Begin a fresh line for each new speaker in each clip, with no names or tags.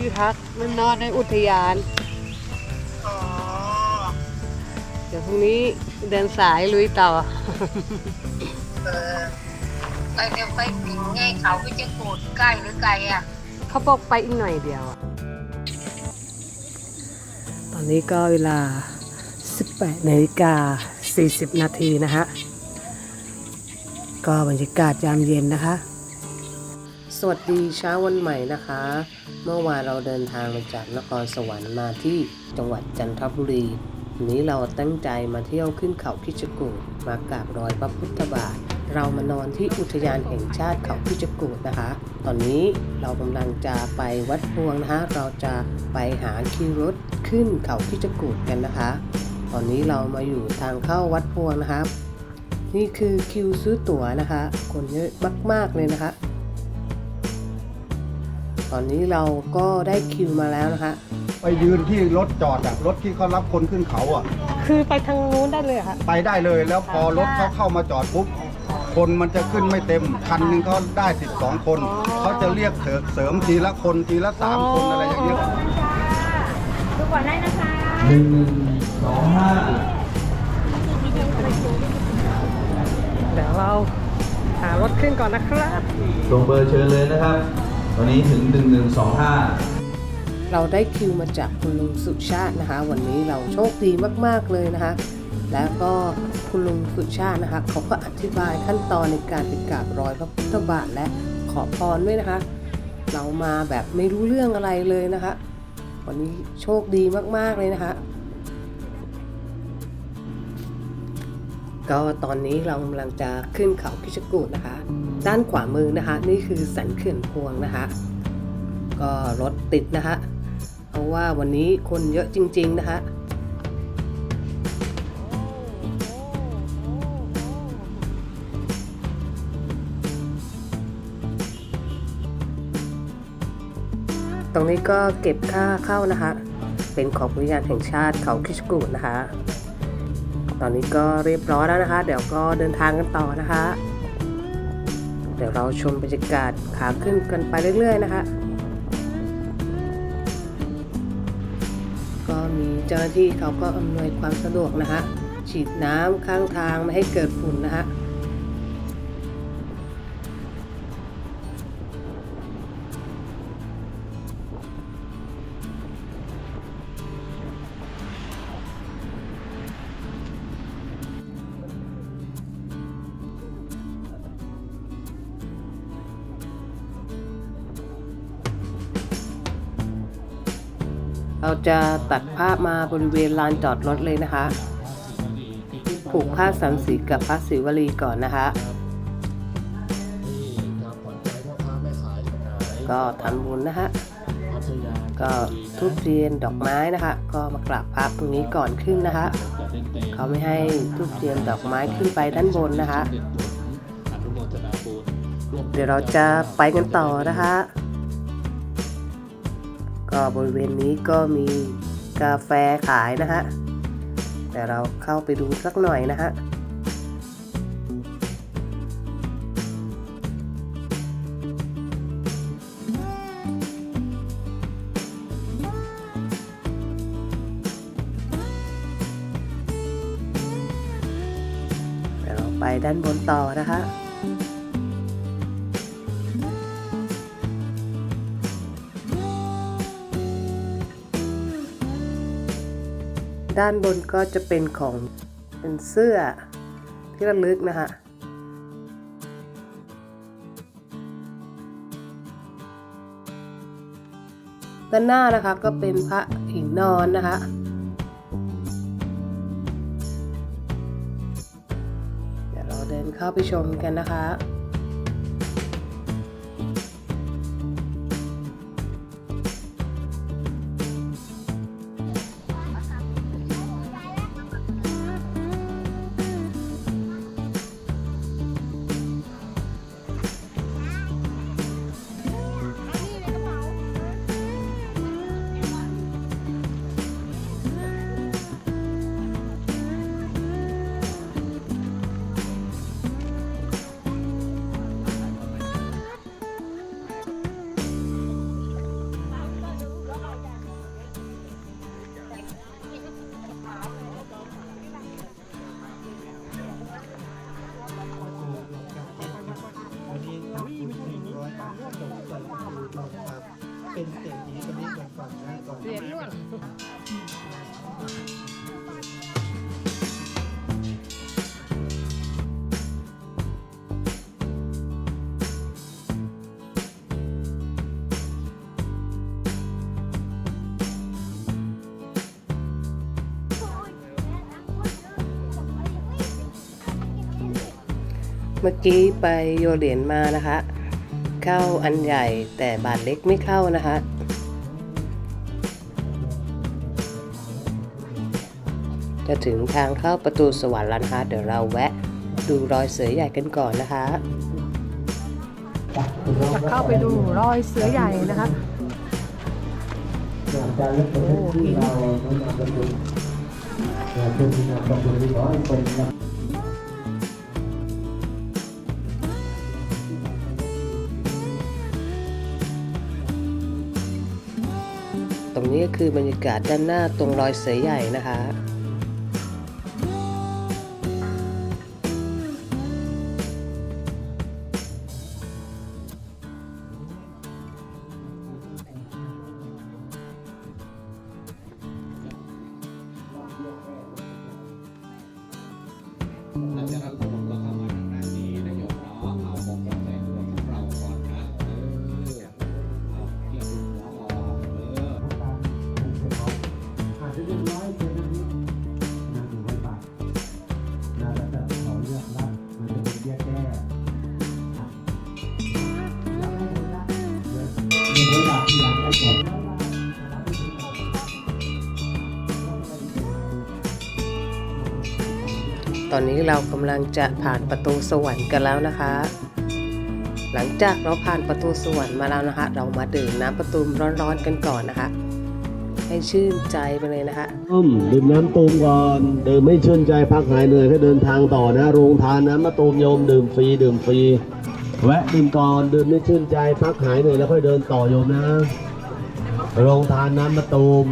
อ้ยนี่ไงที่พัก
ที่พักมันนอนในอุทยาน
อ๋อ
เดี๋ยวพรุ่งนี้เดินสายลุยต่อ
เออไปเดี๋ยวไปถึงไงเขาก็จะโกรธใกล้หรือไกลอะ
เขาบอกไปอีกหน่อยเดียวอะตอนนี้ก็เวลา 18นาฬิกา 40 นาทีนะฮะ ก็บรรยากาศยามเย็นนะคะ สวัสดีเช้าวันใหม่นะคะ เมื่อวานเราเดินทางมาจากนครสวรรค์มาที่จังหวัดจันทบุรีวันนี้เราตั้งใจมาเที่ยวขึ้นเขาคิจกูฏมากราบรอยพระพุทธบาท เรามานอนที่อุทยานแห่งชาติเขาคิจกูฏนะคะ ตอนนี้เรากำลังจะไปวัดพวงนะคะเราจะไปหาคิวรถขึ้นเขาคิจกูฏกันนะคะ ตอนนี้เรามาอยู่ทางเข้าวัดพวงนะครับ นี่คือคิวซื้อตั๋วนะคะ คนเยอะมากๆเลยนะคะ ตอนนี้เราก็ได้คิวมาแล้วนะคะ
ไปยืนที่รถจอดอะรถที่เขารับคนขึ้นเขาอะ
คือไปทางนู้นได้เลยค่ะ
ไปได้เลยแล้วพอรถเขาเข้ามาจอดปุ๊บคนมันจะขึ้นไม่เต็มคันหนึงเขาได้ 12 คนเขาจะเรียกเถิกเสริมทีละคนทีละสามคนอะไรอย่างเงี้ย
ดูก่อนได้นะคะ
หนึ่งหนึ่งสองห้า
เดี๋ยวเราหารถขึ้นก่อนนะครับ
ลงเบอร์เชิญเลยนะครับ ตอนนี้ถึงหนึ่งหนึ่งสองห้า
เราได้คิวมาจากคุณลุงสุชาตินะคะ วันนี้เราโชคดีมากๆเลยนะคะ แล้วก็คุณลุงสุชาตินะคะเขาก็อธิบายขั้นตอนในการไปกราบรอยพระพุทธบาทและขอพรด้วยนะคะ เรามาแบบไม่รู้เรื่องอะไรเลยนะคะ วันนี้โชคดีมากๆเลยนะคะ ก็ตอนนี้เรากำลังจะขึ้นเขาคิชกูดนะคะ ด้านขวามือนะคะ นี่คือสันเขื่อนพวงนะคะ ก็รถติดนะคะเพราะว่าวันนี้คนเยอะจริง ๆนะคะตรงนี้ก็เก็บค่าเข้านะคะ เป็นของอุทยานแห่งชาติเขาคิชกูดนะคะ ตอนนี้ก็เรียบร้อยแล้วนะคะ เดี๋ยวก็เดินทางกันต่อนะคะ เดี๋ยวเราชมบรรยากาศขาขึ้นกันไปเรื่อย ๆ นะคะ ก็มีเจ้าหน้าที่เขาก็อำนวยความสะดวกนะคะ ฉีดน้ำข้างทางไม่ให้เกิดฝุ่นนะคะ เราจะตัดภาพมาบริเวณลานจอดรถเลยนะคะผูกผ้าสังสีกับพระศิวลีก่อนนะคะ ก็ทำบุญนะคะก็ทุบเทียนดอกไม้นะคะ ก็มากราบพระตรงนี้ก่อนขึ้นนะคะ เขาไม่ให้ทุบเทียนดอกไม้ขึ้นไปด้านบนนะคะ เดี๋ยวเราจะไปกันต่อนะคะ ก็บริเวณนี้ก็มีกาแฟขายนะฮะแต่เราเข้าไปดูสักหน่อยนะฮะเดี๋ยวเราไปด้านบนต่อนะคะ ด้านบนก็จะเป็นของเป็นเสื้อที่ระลึกนะฮะด้านหน้านะคะก็เป็นพระหินนอนนะคะเดี๋ยวเราเดินเข้าไปชมกันนะคะ
เมื่
อกี้ไปโยนเหรียญมานะคะ เข้าอันใหญ่แต่บาทเล็กไม่เข้านะคะจะถึงทางเข้าประตูสวรรค์แล้วนะคะเดี๋ยวเราแวะดูรอยเสือใหญ่กันก่อนนะคะจะเข้าไปดูรอยเสือใหญ่นะคะ
การเลือกป นี้
ก็คือบรรยากาศด้านหน้าตรงรอยเสือใหญ่นะคะ
อา อนนี้เรากำ
ลังจะผ่านประตูสวรรค์กันแล้วนะคะ หลังจากเราผ่านประตูสวรรค์มาแล้วนะคะ เรามาดื่มน้ำประตูมร้อนๆกันก่อนนะคะ ให้ชื่นใจไปเลยนะคะ
ต้มดื่มน้ำตูมก่อนดื่มไม่ชื่นใจพักหายเหนื่อยให้เดินทางต่อนะโรงทานน้ำมะตูมโยมดื่มฟรีดื่มฟรีแวะดื่มก่อนดื่มไม่ชื่นใจพักหายเหนื่อยแล้วค่อยเดินต่อโยมนะโรงทานน้ำมะตูม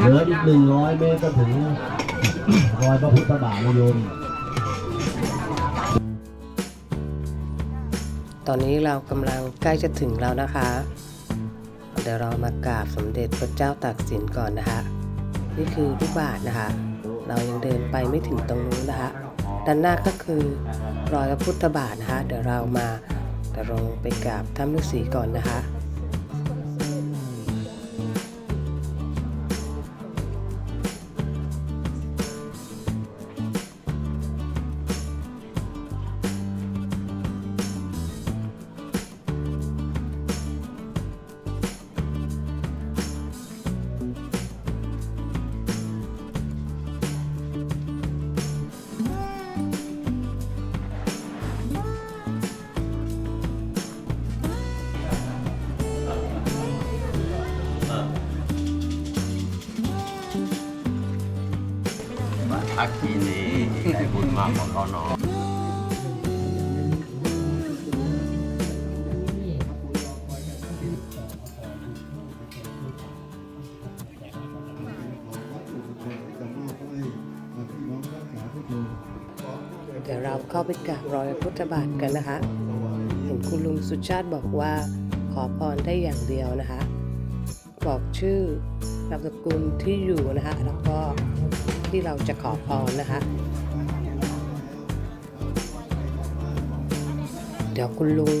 เหลืออีกหนึ่งร้อยเมตรก็ถึงรอยพระพุทธบาทโยม
ตอนนี้เรากำลังใกล้จะถึงแล้วนะคะ เดี๋ยวเรามากราบสมเด็จพระเจ้าตากสินก่อนนะคะ นี่คือลูกบาทนะคะ เรายังเดินไปไม่ถึงตรงนู้นนะคะ ด้านหน้าก็คือรอยพระพุทธบาทนะคะ เดี๋ยวเรามาเดี๋ยวลงไปกราบถ้ำฤาษีก่อนนะคะ
บุญมากกว่าเขาเนาะ
เดี๋ยวเราเข้าไปกราบรอยพุทธบาทกันนะคะ เห็นคุณลุงสุชาติบอกว่าขอพรได้อย่างเดียวนะคะ บอกชื่อนามสกุลที่อยู่นะคะ แล้วก็ที่เราจะขอพรนะคะ ดี๋ยวคุณลุง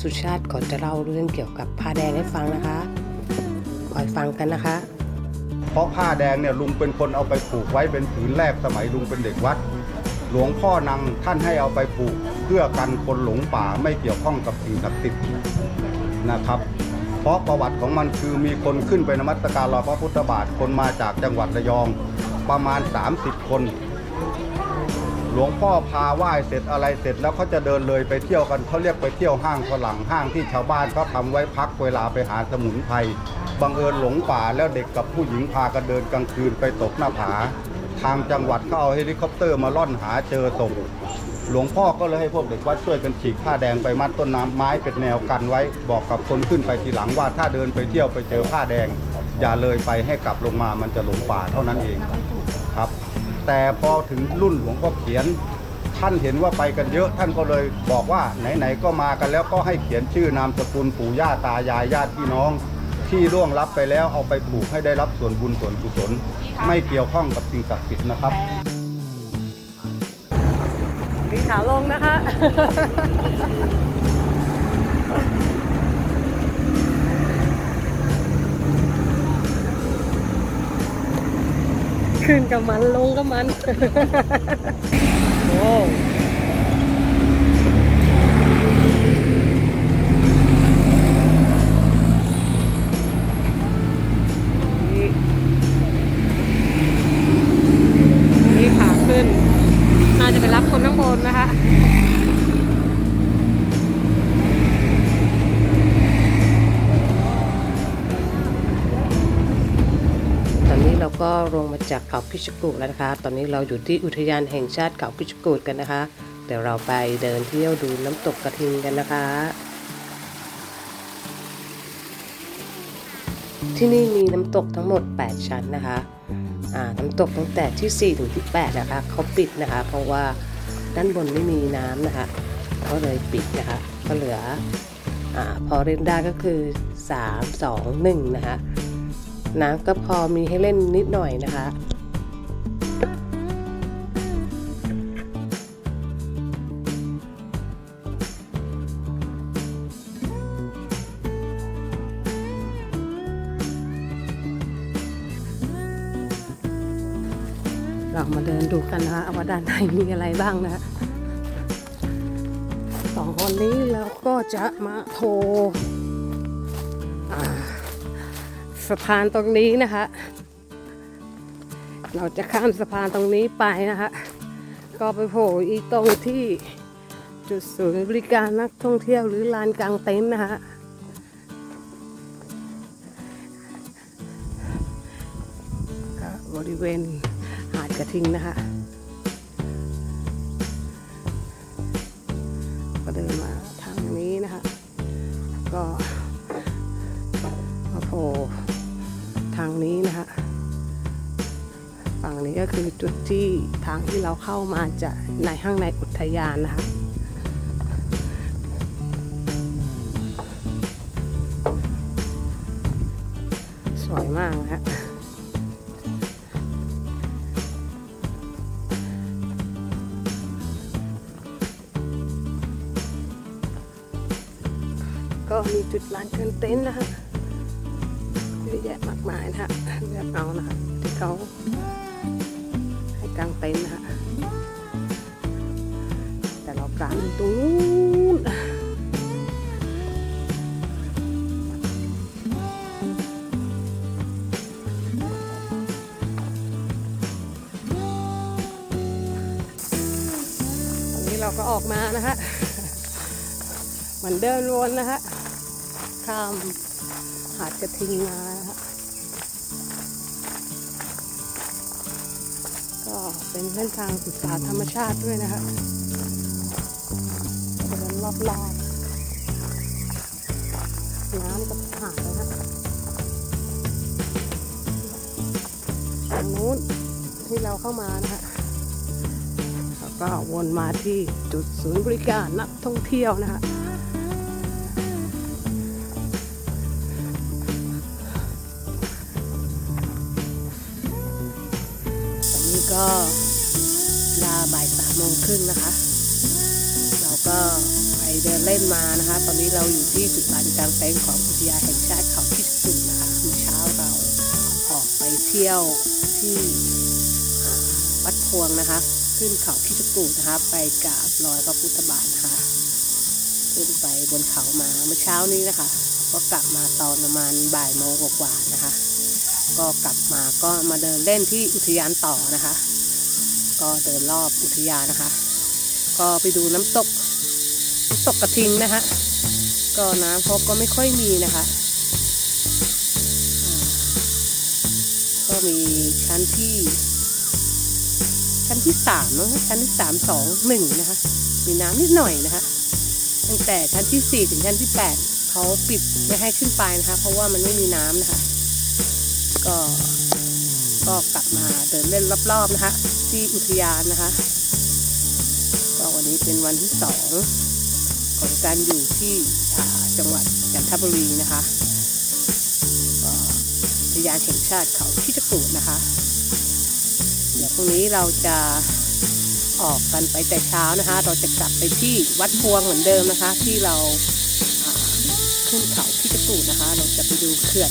สุชาติก่อนจะเล่าเรื่องเกี่ยวกับผ้าแดงให้ฟังนะคะคอยฟังกันนะคะ
เพราะผ้าแดงเนี่ยลุงเป็นคนเอาไปผูกไว้เป็นผืนแรกสมัยลุงเป็นเด็กวัด หลวงพ่อนังท่านให้เอาไปผูก เพื่อกันคนหลงป่าไม่เกี่ยวข้องกับสิ่งศักดิ์สิทธิ์นะครับ เพราะประวัติของมันคือมีคนขึ้นไปนมัสการรอยพระพุทธบาทคนมาจากจังหวัดระยองประมาณ 30 คน หลวงพ่อพาไหว้เสร็จอะไรเสร็จแล้วเขาจะเดินเลยไปเที่ยวกันเขาเรียกไปเที่ยวห้างฝรั่งห้างที่ชาวบ้านเขาทำไว้พักเวลาไปหาสมุนไพรบังเอิญหลงป่าแล้วเด็กกับผู้หญิงพากันเดินกลางคืนไปตกหน้าผา ทางจังหวัดเขาเอาเฮลิคอปเตอร์มาล่อนหาเจอศพหลวงพ่อก็เลยให้พวกเด็กวัดช่วยกันฉีกผ้าแดงไปมัดต้นน้ำไม้เป็นแนวกันไว้ บอกกับคนขึ้นไปทีหลังว่าถ้าเดินไปเที่ยวไปเจอผ้าแดง อย่าเลยไปให้กลับลงมามันจะหลงป่าเท่านั้นเองครับ แต่พอถึงรุ่นหลวงพ่อเขียน ท่านเห็นว่าไปกันเยอะ ท่านก็เลยบอกว่าไหนๆก็มากันแล้วก็ให้เขียนชื่อนามสกุลปู่ย่าตายายญาติพี่น้อง ที่ล่วงลับไปแล้วเอาไปผูกให้ได้รับส่วนบุญส่วนกุศล ไม่เกี่ยวข้องกับสิ่งศักดิ์สิทธิ์นะครับ
มีขาลงนะคะ ขึ้นกับมันลงกับมัน โอ้นี่นี่ขาขึ้น น่าจะไปรับคนข้างบนนะคะ ตอนนี้เราก็ลงมา จากเขาคิชกูดแล้วนะคะ ตอนนี้เราอยู่ที่อุทยานแห่งชาติเขาคิชกูดกันนะคะ เดี๋ยวเราไปเดินเที่ยวดูน้ำตกกระทิงกันนะคะ ที่นี่มีน้ำตกทั้งหมด 8 ชั้นนะคะน้ำตกตั้งแต่ที่ 4 ถึงที่ 8 นะคะเขาปิดนะคะ เพราะว่าด้านบนไม่มีน้ำนะคะก็เลยปิดนะคะก็เหลืออพอเล่นได้ก็คือ 3 2 1 นะคะ น้ำก็พอมีให้เล่นนิดหน่อยนะคะเรามาเดินดูกันนะคะว่าด้านในมีอะไรบ้างนะคะสองคนนี้เราก็จะมาโทรอ่า สะพานตรงนี้นะคะ เราจะข้ามสะพานตรงนี้ไปนะคะ ก็ไปโผล่อีตรงที่จุดศูนย์บริการนักท่องเที่ยวหรือลานกลางเต็นท์นะคะบริเวณหาดกระทิงนะคะ นี้นะคะฝั่งนี้ก็คือจุดที่ทางที่เราเข้ามาจะในห้างในอุทยานนะคะสวยมากนะฮะก็มีจุดลานกางเต็นท์นะคะเยอะแยะมากมายนะคะ เอานะคะที่เขาให้กางเต็นท์นะคะแต่เรากางตรงนู้นตอนนี้เราก็ออกมานะคะเหมือนเดินวนนะคะข้ามหาดกระทิงมานะคะ เป็นเส้นทางศึกษาธรรมชาติด้วยนะคะเดินรอบๆน้ำกับหาดนะคะตรงนู้นที่เราเข้ามานะคะแล้วก็วนมาที่จุดศูนย์บริการนักท่องเที่ยวนะคะ รึ่งนะคะ เราก็ไปเดินเล่นมานะคะ ตอนนี้เราอยู่ที่จุดลานกลางเต็นท์ของอุทยานแห่งชาติเขาคิดจุนะคะเมื่อเช้าเราออกไปเที่ยวที่วัดพวงนะคะ ขึ้นเขาคิดจุนะคะ ไปกราบรอยพระพุทธบาทนะคะขึ้นไปบนเขามาเมื่อเช้านี้นะคะ ก็กลับมาตอนประมาณบ่ายโมงกว่าๆนะคะ ก็กลับมาก็มาเดินเล่นที่อุทยานต่อนะคะ ก็เดินรอบอุทยานนะคะ ก็ไปดูน้ำตกน้ำตกกระทิงนะคะก็น้ำเขาก็ไม่ค่อยมีนะคะก็มีชั้นที่ ชั้นที่สามนะคะชั้นที่สามสองหนึ่งนะคะ มีน้ำนิดหน่อยนะคะตั้งแต่ชั้นที่สี่ถึงชั้นที่แปดเขาปิดไม่ให้ขึ้นไปนะคะ เพราะว่ามันไม่มีน้ำนะคะ ก็ ก็กลับมาเดินเล่นรอบๆนะคะ ที่อุทยานนะคะ ก็วันนี้เป็นวันที่สองของการอยู่ที่จังหวัดจันทบุรีนะคะก็อุทยานแห่งชาติเขาที่จะกูดนะคะ เดี๋ยวพรุ่งนี้เราจะออกกันไปแต่เช้านะคะ เราจะกลับไปที่วัดพวงเหมือนเดิมนะคะ ที่เราขึ้นเขาที่จะกูดนะคะ เราจะไปดูเขื่อน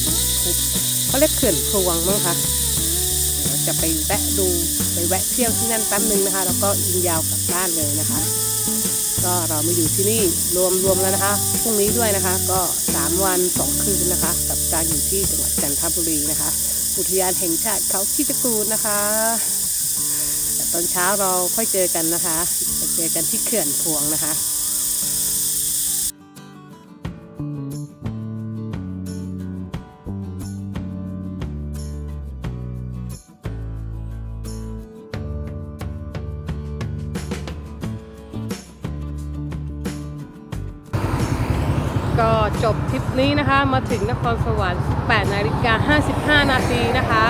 เขาเรียกเขื่อนพวงมั้งคะ จะไปแวะดูไปแวะเที่ยวที่นั่นแป๊บนึงนะคะ แล้วก็ยิงยาวกลับบ้านเลยนะคะ ก็เรามาอยู่ที่นี่รวมรวมแล้วนะคะพรุ่งนี้ด้วยนะคะ ก็ 3 วัน 2 คืนนะคะ กับการอยู่ที่จังหวัดจันทบุรีนะคะ อุทยานแห่งชาติเขาที่จกูดนะคะแต่ตอนเช้าเราค่อยเจอกันนะคะเจอกันที่เขื่อนพวงนะคะ นี้นะคะ มาถึงนครสวรรค์ 8 นาฬิกา 55 นาทีนะคะ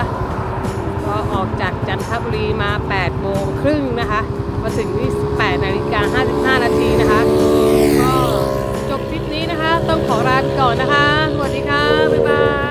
ก็ออกจากจันทบุรีมา 8 โมงครึ่งนะคะ มาถึงที่ 8 นาฬิกา 55 นาทีนะคะ ก็จบคลิปนี้นะคะ ต้องขอลาก่อนนะคะ สวัสดีค่ะ บ๊ายบาย